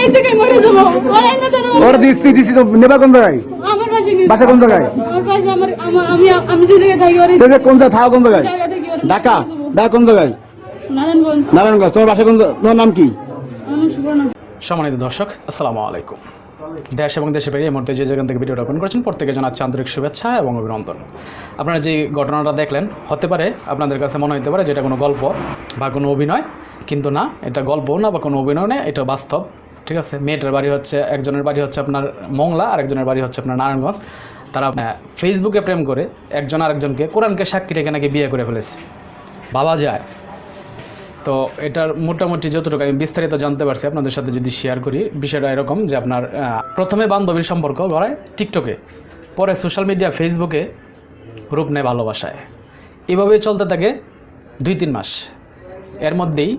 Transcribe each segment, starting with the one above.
এই জায়গায় মরে যাব। ওর তো নেবা কোন জায়গায়? আমার নিয়ে- বাসা কোন জায়গায়? আমার আমি আমি যে জায়গায় থাকি ওর যে কোন জায়গায় থাকা কোন জায়গায়? ঢাকা? ঢাকা কোন জায়গায়? নারায়ণগঞ্জ। নারায়ণগঞ্জ তোমার বাসা কোন তোমার নাম কি? সম্মানিত দর্শক আসসালামু আলাইকুম। দেশ এবং দেশের বাইরে এই মুহূর্তে যে যেখান থেকে ভিডিওটা ওপেন করেছেন প্রত্যেকে জানাচ্ছে আন্তরিক শুভেচ্ছা এবং অভিনন্দন। আপনারা যে ঘটনাটা দেখলেন হতে পারে আপনাদের কাছে মনে হতে পারে যেটা কোনো গল্প বা কোনো অভিনয় কিন্তু না এটা গল্প না বা কোনো অভিনয় না এটা বাস্তব। ঠিক আছে? মেয়েটার বাড়ি হচ্ছে, একজনের বাড়ি হচ্ছে আপনার মংলা আর একজনের বাড়ি হচ্ছে আপনার নারায়ণগঞ্জ। তারা ফেসবুকে প্রেম করে একজন আরেকজনকে, কোরআনকে সাক্ষী রেখে নাকি বিয়ে করে ফেলেছে। বাবা যায়। তো এটার মোটামুটি যতটুকু আমি বিস্তারিত জানতে পারছি, আপনাদের সাথে যদি শেয়ার করি, বিষয়টা এরকম যে আপনার প্রথমে বান্ধবীর সম্পর্ক গড়ায় টিকটকে, পরে সোশ্যাল মিডিয়া ফেসবুকে রূপ নেয় ভালোবাসায়। এভাবে চলতে থাকে দুই তিন মাস। এর মধ্যেই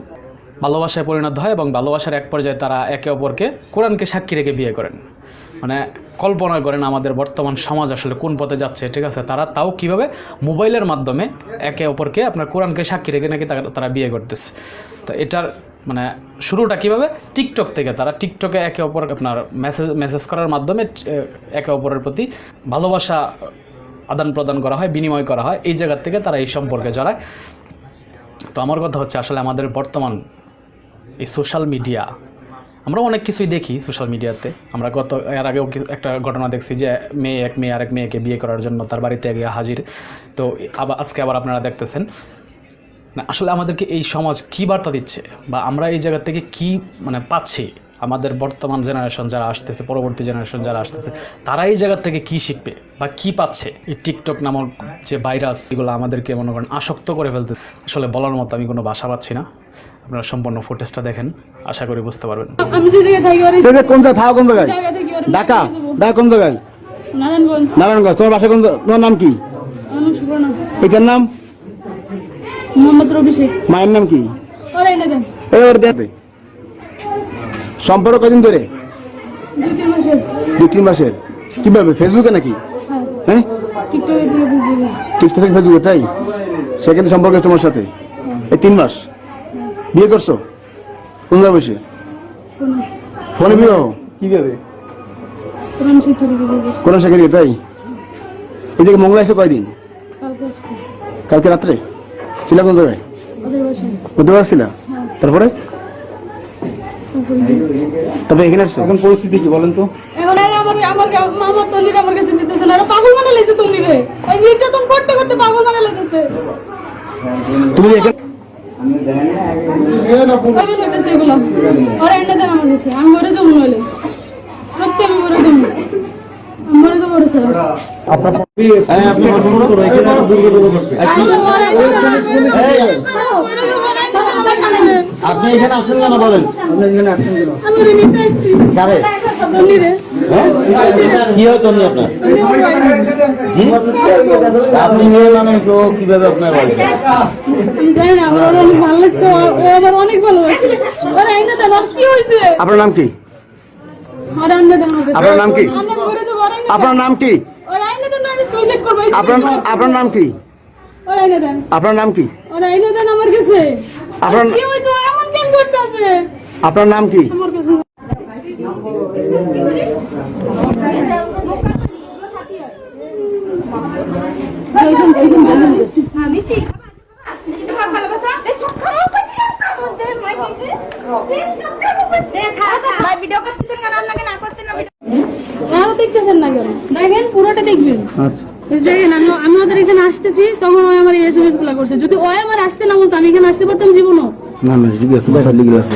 ভালোবাসায় পরিণত হয় এবং ভালোবাসার এক পর্যায়ে তারা একে অপরকে কোরআনকে সাক্ষী রেখে বিয়ে করেন। মানে কল্পনা করেন আমাদের বর্তমান সমাজ আসলে কোন পথে যাচ্ছে, ঠিক আছে? তারা তাও কীভাবে? মোবাইলের মাধ্যমে একে অপরকে আপনার কোরআনকে সাক্ষী রেখে নাকি তারা- বিয়ে করতেছে। তো এটার মানে শুরুটা কীভাবে? টিকটক থেকে। তারা টিকটকে একে অপর আপনার মেসেজ মেসেজ করার মাধ্যমে একে অপরের প্রতি ভালোবাসা আদান প্রদান করা হয়, বিনিময় করা হয়। এই জায়গার থেকে তারা এই সম্পর্কে জড়ায়। তো আমার কথা হচ্ছে, আসলে আমাদের বর্তমান এই সোশ্যাল মিডিয়া আমরা অনেক কিছুই দেখি সোশ্যাল মিডিয়াতে আমরা গত, এর আগেও একটা ঘটনা দেখছি যে মেয়ে, এক মেয়ে আরেক মেয়েকে বিয়ে করার জন্য তার বাড়িতে গিয়ে হাজির। তো আবার, আজকে আবার আপনারা দেখতেছেন। না, আসলে আমাদেরকে এই সমাজ কী বার্তা দিচ্ছে বা আমরা এই জায়গা থেকে কি মানে পাচ্ছি? আমাদের বর্তমান জেনারেশন যারা আসতেছে, পরবর্তী জেনারেশন যারা আসতেছে, তারা এই জায়গা থেকে কি শিখবে বা কি পাচ্ছে? এই টিকটক নামক যে ভাইরাস এগুলো আমাদেরকে মনে করেন আসক্ত করে ফেলতে আসলে বলার মতো আমি কোনো ভাষা পাচ্ছি না। আপনারা সম্পূর্ণ ফুটেজটা দেখেন আশা করি বুঝতে পারবেন। কোন জায়গায় কোন জায়গায়? ঢাকা? ঢাকা কোন জায়গায়? নারায়ণগঞ্জ। নারায়ণগঞ্জ। তোমার বাসা কোন তোমার নাম কি? এটার নাম মোহাম্মদ রবি শেখ মায়ের নাম কি? সম্পর্ক কদিন ধরে? দুই তিন মাসের। দুই তিন কীভাবে? ফেসবুকে নাকি? হ্যাঁ। হ্যাঁ? টিকটকে থেকে ফেসবুকে তাই? সেখানে সম্পর্ক তোমার সাথে? এই তিন মাস? বিয়ে করছ? কোন জায়গায় বসে ফোনে বিয়ে কীভাবে। কোন সেখানে তাই? এই থেকে মঙ্গলা এসে কয়দিন? কালকে রাত্রে? ছিলা কোন জায়গায়? ওদের বুধবার আসছিলা তারপরে? তারপরে এখানে আসছো? এখন পরিস্থিতি কি বলেন তো? এখন আমার আমার আমার তন্দির আমার কাছে দিতেছে না। পাগল বানা তন্দিরে ওই নির্যাতন করতে করতে পাগল বানা তুমি এখানে ওই হইতেছে এগুলো। ওরা এনে দেন আমার কাছে। আমি মরে যাব নইলে। সত্যি আমি মরে যাব। আমি মরে যাব রে স্যার হ্যাঁ আপনি ফোন এখানে দুর্গত দেন আমার সামনে। আপনি এখানে আসেন কেন আমি ওরে নিতে আসছি। কারে? কি হয় আপনার। আপনি মেয়ে মানুষ ও কীভাবে নাম কি। আপনার নাম কি। আপনার নাম কি? আপনার আপনার নাম কি? আপনার নাম কি? ওরা এনে দেন আমার কাছে। আপনার আর কি হয়েছে? ও এমন কেন করতেছে আপনার নাম কি? দেখতেছেন না কেন দেখেন পুরোটা দেখবেন আচ্ছা। দেখেন আমি আমি ওদের এখানে আসতেছি তখন ওই আমার এস এম এসগুলা করছে। যদি ওই আমার আসতে না বলতো আমি এখানে আসতে পারতাম জীবনও। না না জিজ্ঞেস কথা লিখে আছে?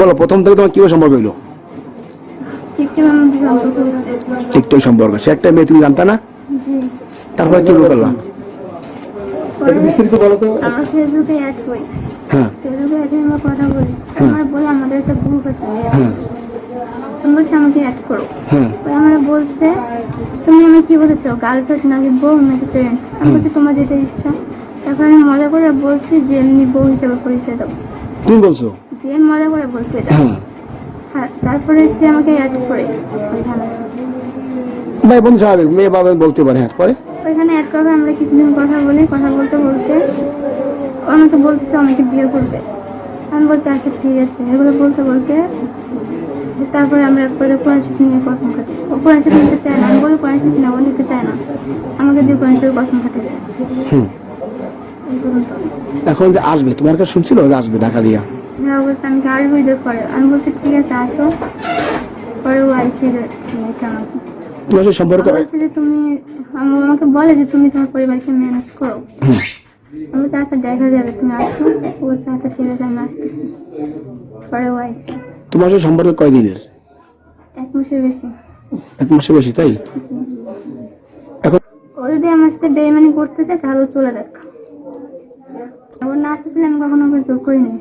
বলো প্রথম থেকে তোমার কীভাবে সম্পর্ক হইল? টিকটক সম্পর্ক। সে একটা মেয়ে তুমি জানতা না? তারপরে কি করলাম বিস্তারিত বলো তো। আমার ফেসবুকে অ্যাড করি হ্যাঁ। ফেসবুকে অ্যাড আমরা কথা বলি। আমার বলে আমাদের একটা গ্রুপ আছে। হ্যাঁ। তুমি বলছে আমাকে অ্যাড করো। হ্যাঁ। আমরা বলছে তুমি আমি কি বলেছ? গার্লফ্রেন্ড নাকি বউ নাকি ফ্রেন্ড আমি বলছি তোমার যেটা ইচ্ছা। তারপর আমি মজা করে বলছি যে এমনি বউ হিসেবে পরিচয় দেবো তুমি বলছো? যে মজা করে বলছি এটা। হ্যাঁ তারপরে সে আমাকে অ্যাড করে ভাই বন্ধু স্বাভাবিক মেয়ে বাবা বলতে পারে হ্যাঁ পরে। ওইখানে অ্যাড করবে আমরা কিছুদিন কথা বলি কথা বলতে বলতে আমাকে বলতেছে আমাকে বিয়ে করবে। আমি বলছি আচ্ছা ঠিক আছে। এগুলো বলতে বলতে তারপরে আমরা একবারে কোরআন শিখ নিয়ে কসম খাটি ও কোরআন শিখ নিতে চায় না আমি বলি কোরআন শিখ না ও নিতে চায় না। আমাকে দিয়ে কোরআন শিখ কসম হুম। এখন যে আসবে তোমার কাছে শুনছিল যে আসবে ঢাকা দিয়া? ও বলছে আমি আসব ঈদের পরে। আমি বলছি ঠিক আছে আসো। পরে ও আইসি আমাকে সম্পর্ক যে তুমি আম- আমাকে বলে যে তুমি তোমার পরিবারকে ম্যানেজ করো। আমি বলছি আচ্ছা দেখা যাবে তুমি আসো। ও বলছে আচ্ছা ঠিক আছে আমি আসতেছি। পরে ও আইসি। তোমার সাথে সম্পর্ক কয়দিনের? এক মাসের বেশি। এক মাসে বেশি তাই? এখন ও যদি আমার সাথে বেইমানি করতে চায় তাহলে চলে যাক। ও না আসতে চাইলে আমি কখনো জোর করিনি।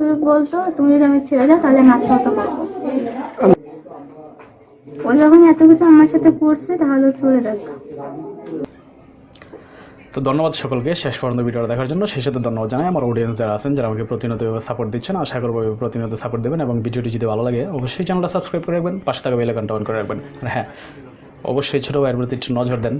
শুধু বলতো, তুমি যদি আমি ছেড়ে যাও তাহলে আমি আত্মহত্যা করব। ও যখন এত কিছু আমার সাথে করছে, তাহলে চলে যাক। তো ধন্যবাদ সকলকে শেষ পর্যন্ত ভিডিওটা দেখার জন্য। সেই সাথে ধন্যবাদ জানাই আমার অডিয়েন্স যারা আছেন, যারা আমাকে প্রতিনিয়ত সাপোর্ট দিচ্ছেন। আশা করব প্রতিনিয়ত সাপোর্ট দেবেন এবং ভিডিওটি যদি ভালো লাগে, অবশ্যই চ্যানেলটা সাবস্ক্রাইব করে রাখবেন, পাশে থাকা বেল আইকনটা অন করে রাখবেন। হ্যাঁ অবশ্যই ছোটো ভাইয়ের প্রতি একটু নজর দেন।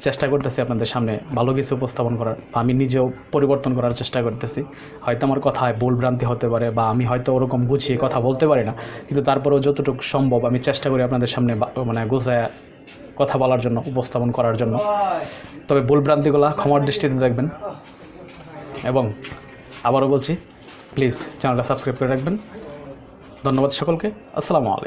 চেষ্টা করতেছি আপনাদের সামনে ভালো কিছু উপস্থাপন করার বা আমি নিজেও পরিবর্তন করার চেষ্টা করতেছি। হয়তো আমার কথায় ভুল ভ্রান্তি হতে পারে বা আমি হয়তো ওরকম গুছিয়ে কথা বলতে পারি না। কিন্তু তারপরেও যতটুকু সম্ভব আমি চেষ্টা করি আপনাদের সামনে মানে গুছায় কথা বলার জন্য, উপস্থাপন করার জন্য। তবে ভুল ভ্রান্তিগুলো ক্ষমার দৃষ্টিতে দেখবেন। এবং আবারও বলছি প্লিজ চ্যানেলটা সাবস্ক্রাইব করে রাখবেন। ধন্যবাদ সকলকে। আসসালামু আলাইকুম।